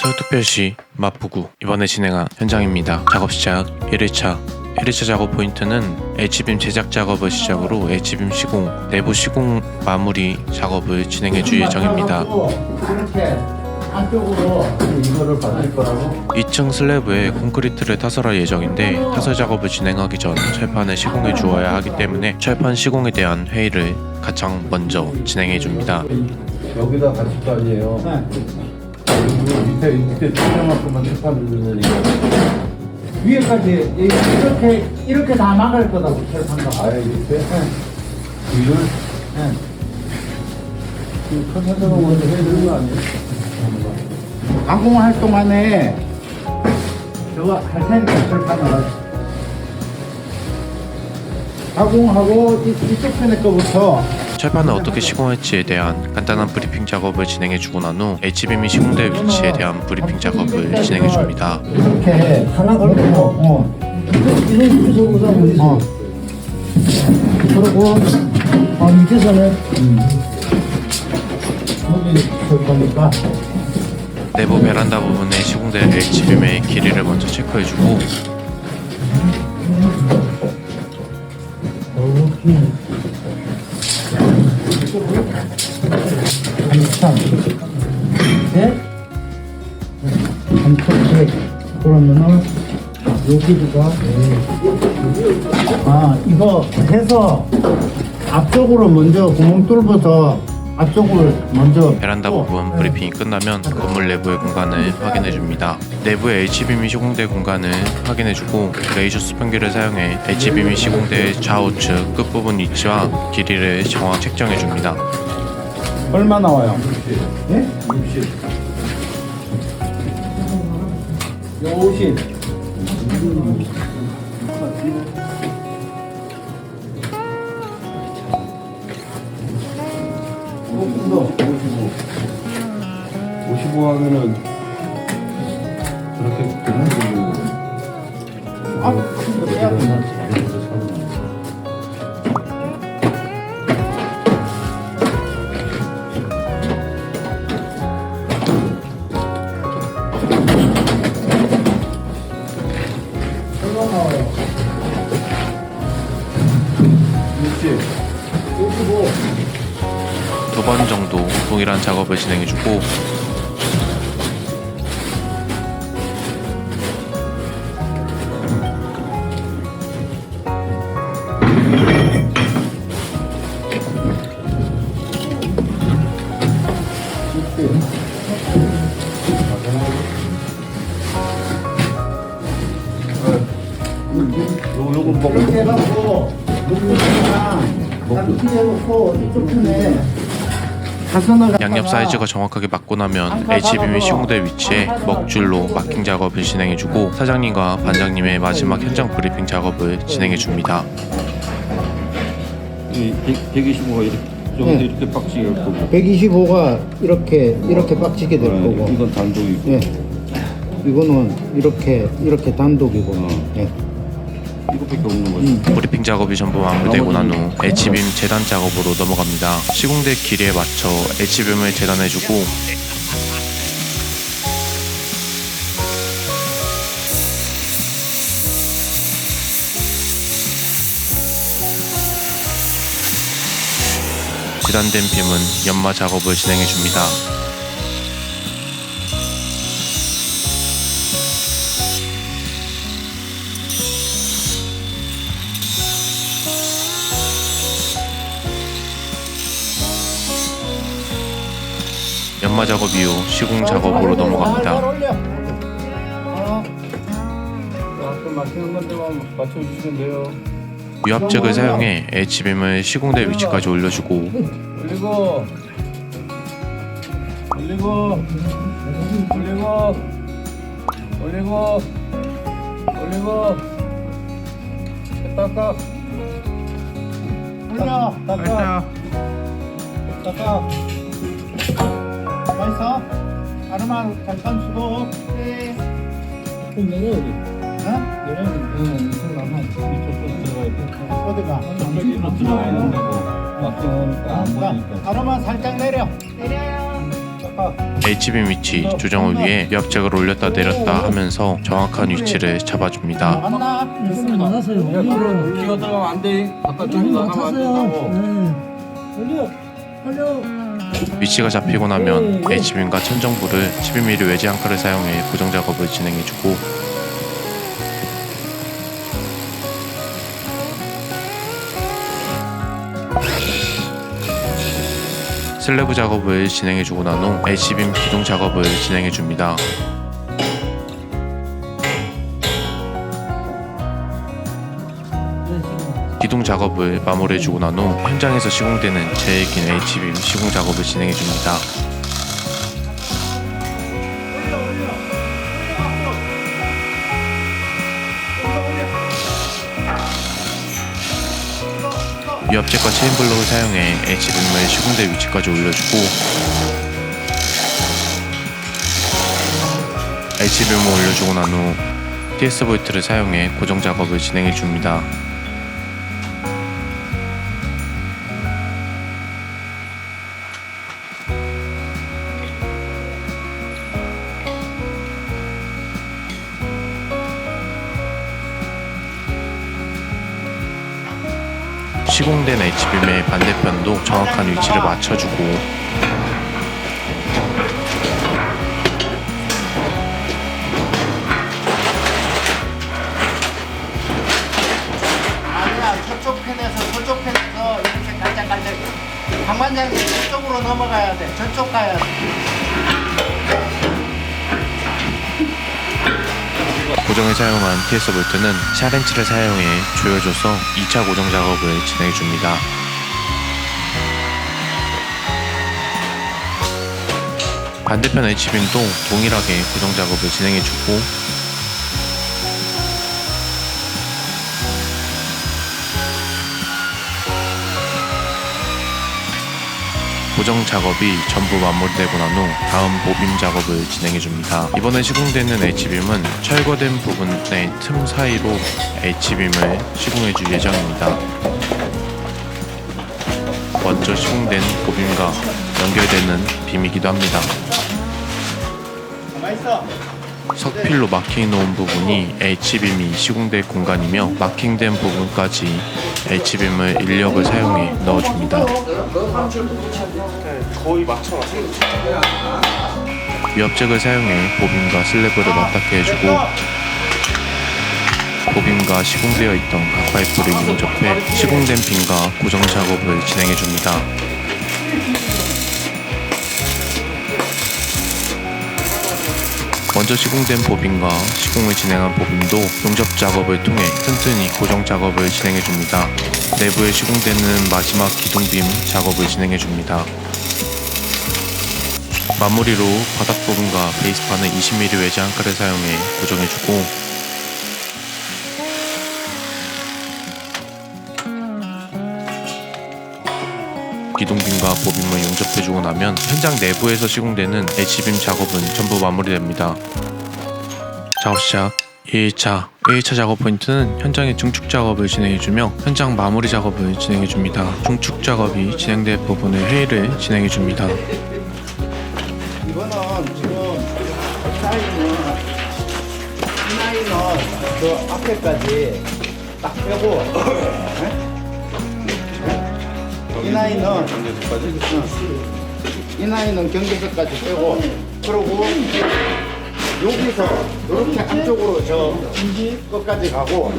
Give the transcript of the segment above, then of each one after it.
서울특별시 마포구 이번에 진행한 현장입니다. 작업 시작 1회차 1회차 작업 포인트는 H빔 제작 작업을 시작으로 H빔 시공, 내부 시공 마무리 작업을 진행해 줄 예정입니다. 이렇게 안쪽으로 이거를 받을 거라고 2층 슬래브에 콘크리트를 타설할 예정인데 타설 작업을 진행하기 전 철판을 시공해 주어야 하기 때문에 철판 시공에 대한 회의를 가장 먼저 진행해 줍니다. 여기다 같이 거 아니에요. 네. 밑에 밑에 조그만큼만 철판 누르는 이거. 위에까지 이렇게 이렇게 다 막을 거다고 철판가 아예 네. 이걸 네. 큰 회사로 먼저 해야 되는 거 아니에요? 가공할 동안에 저거 할 테니까 철판을 가공하고 이, 이쪽 편에 거부터 철판을 어떻게 시공할지에 대한 간단한 브리핑 작업을 진행해 주고 난 후 H빔이 시공될 위치에 대한 브리핑 작업을 진행해 줍니다. 이렇게 하나 걸고 어. 이런 구조로다 어. 그리고 어, 밑에서는 여기 볼 거니까 내부 베란다 부분에 시공될 H빔의 길이를 먼저 체크해 주고 여기가 아 이거 해서 앞쪽으로 먼저 구멍 뚫어서 앞쪽을 먼저 베란다 또, 부분 네. 브리핑이 끝나면 건물 내부의 공간을 확인해 줍니다. 내부의 H빔이 시공될 공간을 확인해 주고 레이저 수평기를 사용해 H빔이 시공될 좌우측 끝부분 위치와 길이를 정확 책정해 줍니다. 얼마 나와요? 네? 60. 50 조금 더 55. 55 하면은 그렇게 되는 거고. 아, 빼야 된다. 두 번 정도 동일한 작업을 진행해 주고 양옆 사이즈가 정확하게 맞고 나면 H빔이 시공될 위치에 먹줄로 마킹 작업을 진행해 주고 사장님과 반장님의 마지막 현장 브리핑 작업을 진행해 줍니다. 이 125가 이렇게 좀 네. 이렇게 빡치게 할 거고. 125가 이렇게 이렇게 빡치게 될 네, 거고 이건 단독이고. 예. 이거는 이렇게 이렇게 단독이고 어. 예. 이것밖에 없는 거지. 음. 브리핑 작업이 전부 마무리되고 난 후 H빔 재단 작업으로 넘어갑니다. 시공될 길이에 맞춰 H빔을 재단해 주고 재단된 빔은 연마 작업을 진행해 줍니다. 연마 작업 이후 시공 작업으로 넘어갑니다. 유압잭을 사용해 H빔을 시공될 위치까지 올려주고 올리고. 올리고. 올리고. 올리고. 올리고. 닦아. 올려. 닦아. 닦아. 맛있어? 아르마 잠깐 수고. 네. 그럼 내려 여기 어? 내려 응 그러면 이쪽으로 들어가야 돼 어디가? 저쪽으로 들어가야 된다고 막히니까 안 보니까 아르마 살짝 내려. 내려요. H빔 위치 조정을 위해 위압잭을 올렸다 내렸다 하면서 정확한 위치를 잡아줍니다. 맞나? 말씀 많아서요. 야 그럼 기어 들어가면 안 돼 바깥쪽으로 나가면 안 된다고 네. 올려, 올려. 위치가 잡히고 나면 H빔과 천정부를 12mm 외지 앙카를 사용해 고정 작업을 진행해주고 슬래브 작업을 진행해주고 난 후 H빔 기둥 작업을 진행해줍니다. 기둥 작업을 마무리해주고 난 후 현장에서 시공되는 제일 긴 H빔 시공 작업을 진행해줍니다. 위압잭과 체인 블록을 사용해 H빔을 시공대 위치까지 올려주고 H빔을 올려주고 난 후 TS 볼트를 사용해 고정 작업을 진행해 줍니다. 시공된 H빔의 반대편도 정확한 위치를 맞춰주고 아니야 저쪽 편에서 저쪽 편에서 이렇게 깔짝깔짝. 강반장님 저쪽으로 넘어가야 돼. 저쪽 가야 돼 고정에 사용한 TS 볼트는 샤렌치를 사용해 조여줘서 2차 고정 작업을 진행해 줍니다. 반대편 H빔도 동일하게 고정 작업을 진행해주고 고정 작업이 전부 마무리되고 난 후 다음 모빔 작업을 진행해 줍니다. 이번에 시공되는 H빔은 철거된 부분의 틈 사이로 H빔을 시공해 줄 예정입니다. 먼저 시공된 보빔과 연결되는 빔이기도 합니다. 가만 있어 석필로 마킹해 놓은 부분이 H빔이 시공될 공간이며 마킹된 부분까지 H빔을 인력을 사용해 넣어줍니다. 위압잭을 사용해 보빔과 슬래브를 맞닿게 해주고 보빔과 시공되어 있던 각 파이프를 용접해 시공된 빔과 고정 작업을 진행해줍니다. 먼저 시공된 보빔과 시공을 진행한 보빔도 용접 작업을 통해 튼튼히 고정 작업을 진행해 줍니다. 내부에 시공되는 마지막 기둥빔 작업을 진행해 줍니다. 마무리로 바닥 부분과 베이스판은 20mm 외지 한가를 사용해 고정해 주고 기둥빔과 보빔을 용접해주고 나면 현장 내부에서 시공되는 H빔 작업은 전부 마무리됩니다. 작업 시작 1차 1차 작업 포인트는 현장의 중축 작업을 진행해주며 현장 마무리 작업을 진행해줍니다. 중축 작업이 진행될 부분에 회의를 진행해줍니다. 이거는 지금 사이는 이 나이는 그 앞에까지 딱 빼고 네? 이 나이는 응. 이 나이는 경계선까지 빼고 그리고 여기서 이렇게 안쪽으로 저 끝까지 가고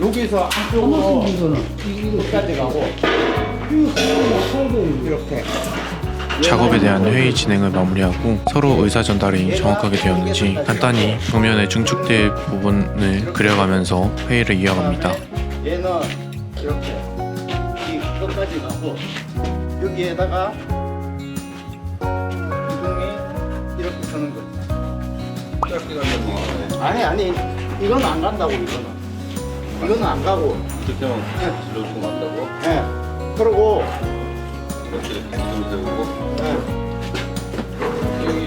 여기서 안쪽으로 끝까지 가고 이렇게 작업에 대한 회의 진행을 마무리하고 서로 의사 전달이 정확하게 되었는지 간단히 벽면에 중축될 부분을 그려가면서 회의를 이어갑니다. 얘는 이렇게 이 끝까지 가고 여기에다가 기둥이 이렇게 서는 거지. 짧게 간다는 거 아니 아니 이건 안 간다고 이거는. 이거는 안 가고. 이렇게 하면 질러주고 만다고 예. 그리고 이렇게 기둥 세우고 예. 여기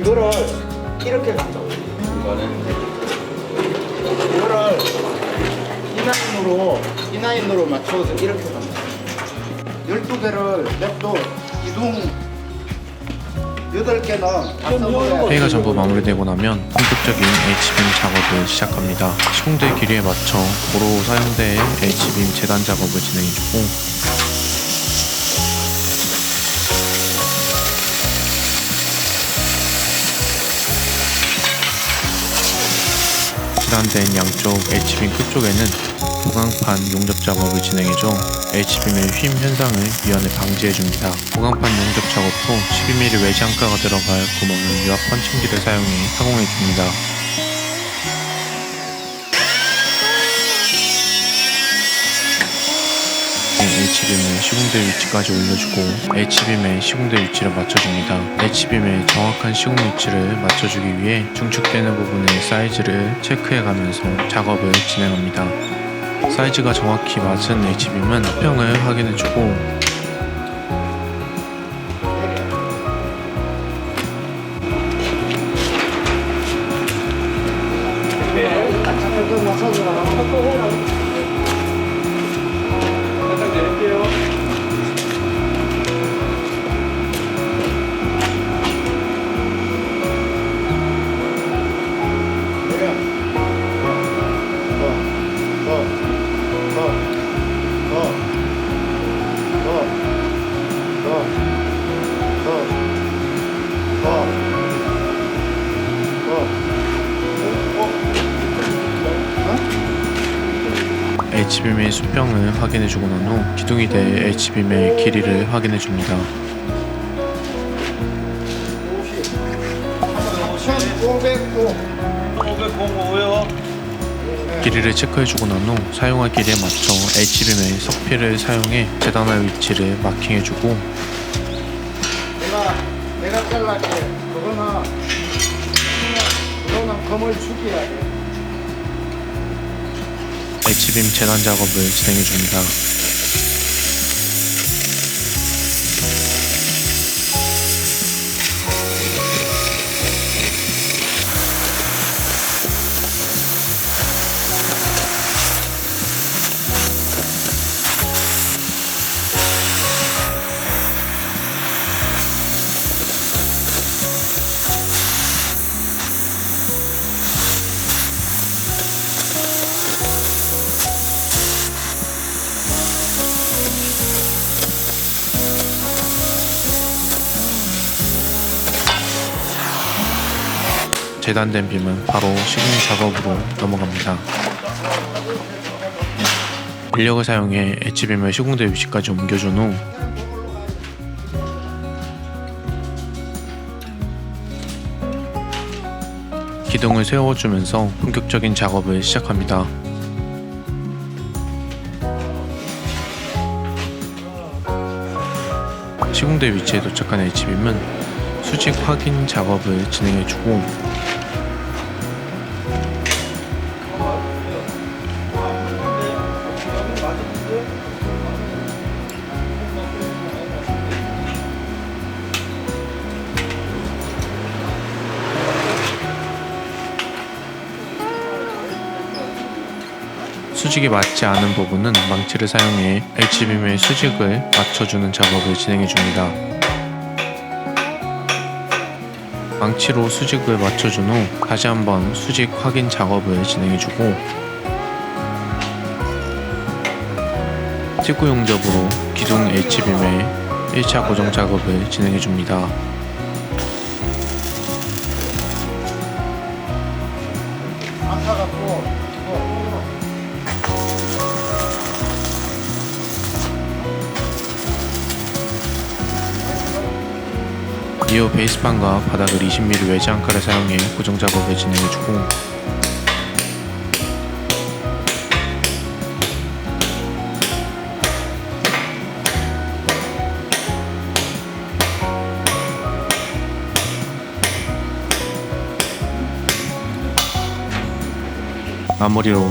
이거를 이렇게 간다고. 중간에 이거를 이 라인으로 이 라인으로 맞춰서 이렇게 간다. 12개를 냅둬 기둥 8개는 다 써버려야 회의가 전부 마무리되고 나면 본격적인 H빔 작업을 시작합니다. 시공대 길이에 맞춰 도로 사용대의 H빔 재단 작업을 진행해주고 재단된 양쪽 H빔 끝쪽에는 보강판 용접 작업을 진행해줘 H빔의 휨 현상을 미연에 방지해줍니다. 보강판 용접 작업 후 12mm 외장가가 들어갈 구멍을 유압 펀칭기를 사용해 가공해줍니다. H빔의 시공대 위치까지 올려주고 H빔의 시공대 위치를 맞춰줍니다. H빔의 정확한 시공 위치를 맞춰주기 위해 중축되는 부분의 사이즈를 체크해가면서 작업을 진행합니다. 사이즈가 정확히 맞은 H빔은 수평을 확인해주고 H 빔의 수평을 확인해주고 난 후 기둥이 될 H빔의 길이를 해줍니다. 1509 길이를 체크해주고 난 후 사용할 길이에 맞춰 H빔의 석피를 사용해 재단할 위치를 마킹해주고 내가 내가 잘라게 그거는 그거는 검을 죽여야 돼 H빔 재단 작업을 진행해 줍니다. 재단된 빔은 바로 시공 작업으로 넘어갑니다. 인력을 사용해 H빔을 시공대 위치까지 옮겨준 후 기둥을 세워주면서 본격적인 작업을 시작합니다. 시공대 위치에 도착한 H빔은 수직 확인 작업을 진행해주고 수직이 맞지 않은 부분은 망치를 사용해 H빔의 수직을 맞춰주는 작업을 진행해 줍니다. 망치로 수직을 맞춰준 후 다시 한번 수직 확인 작업을 진행해 주고 티구 용접으로 기둥 H빔의 1차 고정 작업을 진행해 줍니다. 이어 베이스판과 바닥을 20mm 외지 안카를 사용해 고정 작업을 진행해주고 마무리로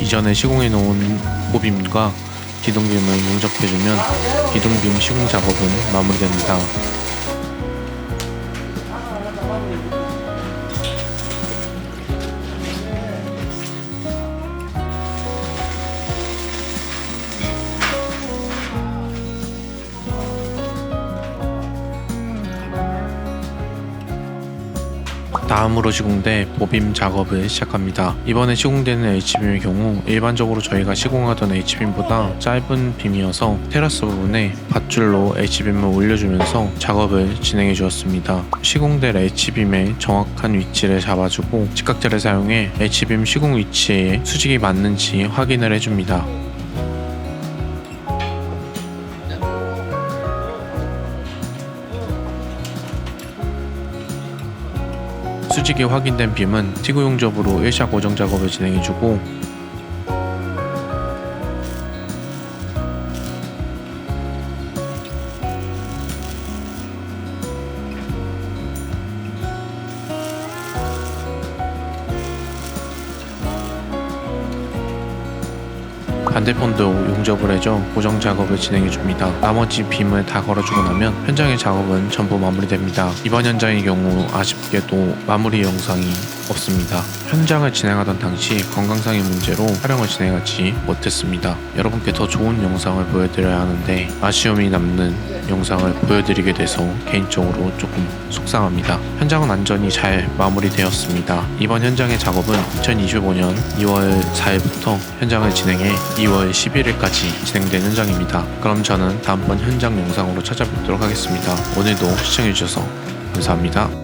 이전에 시공해 놓은 호빔과 기둥빔을 용접해주면 기둥빔 시공 작업은 마무리됩니다. 다음으로 시공대 보빔 작업을 시작합니다. 이번에 시공되는 H빔의 경우 일반적으로 저희가 시공하던 H빔보다 짧은 빔이어서 테라스 부분에 밧줄로 H빔을 올려주면서 작업을 진행해 주었습니다. 시공될 H빔의 정확한 위치를 잡아주고 직각제를 사용해 H빔 시공 위치에 수직이 맞는지 확인을 해줍니다. 수직이 확인된 빔은 티구 용접으로 일샷 고정 작업을 진행해주고 반대편도 용접을 해줘 고정 작업을 진행해 줍니다. 나머지 빔을 다 걸어주고 나면 현장의 작업은 전부 마무리됩니다. 이번 현장의 경우 아쉽게도 마무리 영상이 없습니다. 현장을 진행하던 당시 건강상의 문제로 촬영을 진행하지 못했습니다. 여러분께 더 좋은 영상을 보여드려야 하는데 아쉬움이 남는 영상을 보여드리게 돼서 개인적으로 조금 속상합니다. 현장은 안전히 잘 마무리되었습니다. 이번 현장의 작업은 2025년 2월 4일부터 현장을 진행해 2월 11일까지 진행된 현장입니다. 그럼 저는 다음번 현장 영상으로 찾아뵙도록 하겠습니다. 오늘도 시청해주셔서 감사합니다.